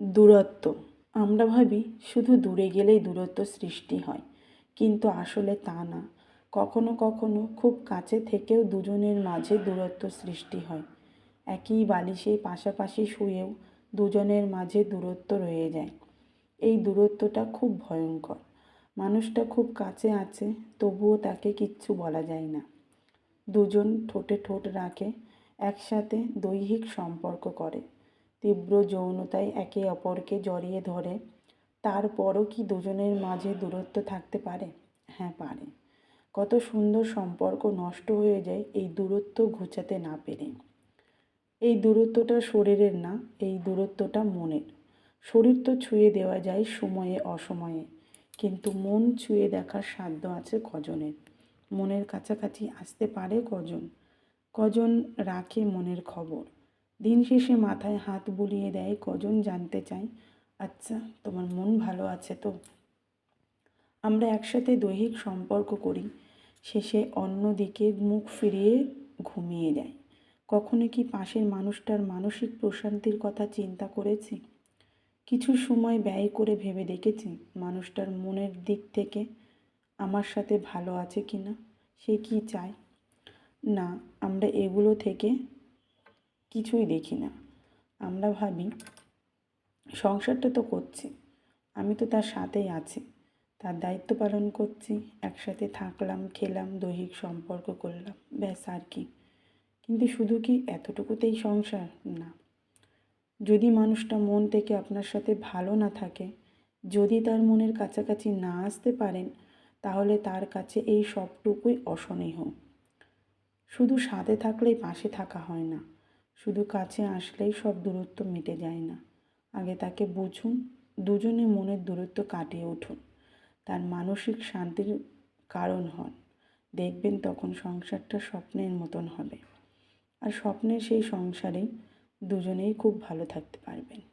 দূরত্ব। আমরা ভাবি শুধু দূরে গেলেই দূরত্ব সৃষ্টি হয়, কিন্তু আসলে তা না। কখনো কখনো খুব কাছে থেকেও দুজনের মাঝে দূরত্ব সৃষ্টি হয়। একই বালিশে পাশাপাশি শুয়েও দুজনের মাঝে দূরত্ব রয়ে যায়। এই দূরত্বটা খুব ভয়ঙ্কর। মানুষটা খুব কাছে আছে, তবুও তাকে কিচ্ছু বলা যায় না। দুজন ঠোঁটে ঠোঁট রাখে, একসাথে দৈহিক সম্পর্ক করে। তীব্র যৌনতায় একে অপরকে জড়িয়ে ধরে, তারপরও কি দুজনের মাঝে দূরত্ব থাকতে পারে? হ্যাঁ পারে। কত সুন্দর সম্পর্ক নষ্ট হয়ে যায় এই দূরত্ব ঘুচাতে না পেরে। এই দূরত্বটা শরীরের না, এই দূরত্বটা মনের। শরীর তো ছুঁয়ে দেওয়া যায় সময়ে অসময়ে, কিন্তু মন ছুঁয়ে দেখার সাধ্য আছে কজনের। মনের কাছাকাছি আসতে পারে কজন? কজন রাখে মনের খবর? দিন শেষে মাথায় হাত বুলিয়ে দেয়, কজন জানতে চায়? আচ্ছা তোমার মন ভালো আছে তো? আমরা একসাথে দৈহিক সম্পর্ক করি, শেষে অন্যদিকে মুখ ফিরিয়ে ঘুমিয়ে যায় কখনো কি পাশের মানুষটার মানসিক প্রশান্তির কথা চিন্তা করেছি? কিছু সময় ব্যয় করে ভেবে দেখেছি, মানুষটার মনের দিক থেকে আমার সাথে ভালো আছে কি না সে কি চায়? না, আমরা এগুলো থেকে কিছুই দেখি না। আমরা ভাবি, সংসারটা তো করছি, আমি তো তার সাথেই আছি, তার দায়িত্ব পালন করছি, একসাথে থাকলাম, খেলাম, দৈহিক সম্পর্ক করলাম, ব্যাস আর কি। কিন্তু শুধু কি এতটুকুতেই সংসার? না। যদি মানুষটা মন থেকে আপনার সাথে ভালো না থাকে, যদি তার মনের কাছাকাছি না আসতে পারেন, তাহলে তার কাছে এই সবটুকুই অসনেহ শুধু সাথে থাকলেই পাশে থাকা হয় না। শুধু কাছে আসলেই সব দূরত্ব মিটে যায় না। আগে তাকে বুঝুন, দুজনে মনের দূরত্ব কাটিয়ে উঠুন। তার মানসিক শান্তির কারণ হন। দেখবেন তখন সংসারটা স্বপ্নের মতন হবে। আর স্বপ্নের সেই সংসারে দুজনেই খুব ভালো থাকতে পারবেন।